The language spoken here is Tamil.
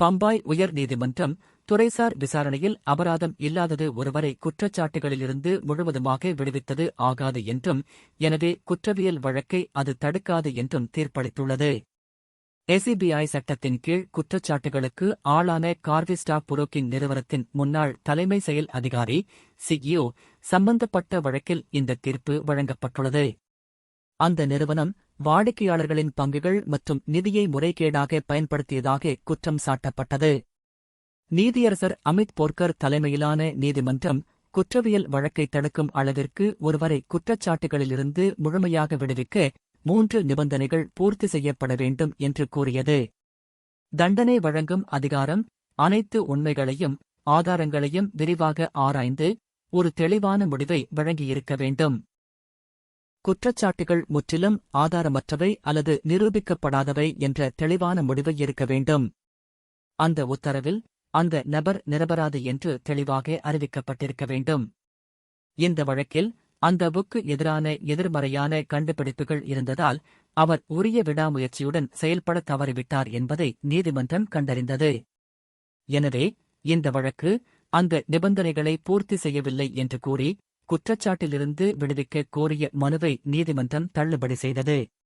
பம்பாய் உயர் நீதிமன்றம் துறைசார் விசாரணையில் அபராதம் இல்லாதது ஒருவரை குற்றச்சாட்டுகளிலிருந்து முழுவதுமாக விடுவித்தது ஆகாது என்றும் எனவே குற்றவியல் வழக்கை அது தடுக்காது என்றும் தீர்ப்பளித்துள்ளது. எசிபிஐ சட்டத்தின் கீழ் குற்றச்சாட்டுகளுக்கு ஆளான கார்விஸ்டா புரோக்கிங் நிறுவனத்தின் முன்னாள் தலைமை செயல் அதிகாரி சிஇஓ சம்பந்தப்பட்ட வழக்கில் இந்த தீர்ப்பு வழங்கப்பட்டுள்ளது. அந்த நிறுவனம் வாடிக்கையாளர்களின் பங்குகள் மற்றும் நிதியை முறைகேடாக பயன்படுத்தியதாக குற்றம் சாட்டப்பட்டது. நீதியரசர் அமித் போர்க்கர் தலைமையிலான நீதிமன்றம் குற்றவியல் வழக்கை தடுக்கும் அளவிற்கு ஒருவரை குற்றச்சாட்டுகளிலிருந்து முழுமையாக விடுவிக்க மூன்று நிபந்தனைகள் பூர்த்தி செய்யப்பட வேண்டும் என்று கூறியது. தண்டனை வழங்கும் அதிகாரம் அனைத்து உண்மைகளையும் ஆதாரங்களையும் விரிவாக ஆராய்ந்து ஒரு தெளிவான முடிவை வழங்கியிருக்க வேண்டும். குற்றச்சாட்டுகள் முற்றிலும் ஆதாரமற்றவை அல்லது நிரூபிக்கப்படாதவை என்ற தெளிவான முடிவை இருக்க வேண்டும். அந்த உத்தரவில் அந்த நபர் நிரபராது என்று தெளிவாக அறிவிக்கப்பட்டிருக்க வேண்டும். இந்த வழக்கில் அந்த புக்கு எதிரான எதிர்மறையான கண்டுபிடிப்புகள் இருந்ததால் அவர் உரிய விடாமுயற்சியுடன் செயல்பட தவறிவிட்டார் என்பதை நீதிமன்றம் கண்டறிந்தது. எனவே இந்த வழக்கு அந்த நிபந்தனைகளை பூர்த்தி செய்யவில்லை என்று கூறி குற்றச்சாட்டிலிருந்து விடுவிக்க கோரிய மனுவை நீதிமன்றம் தள்ளுபடி செய்தது.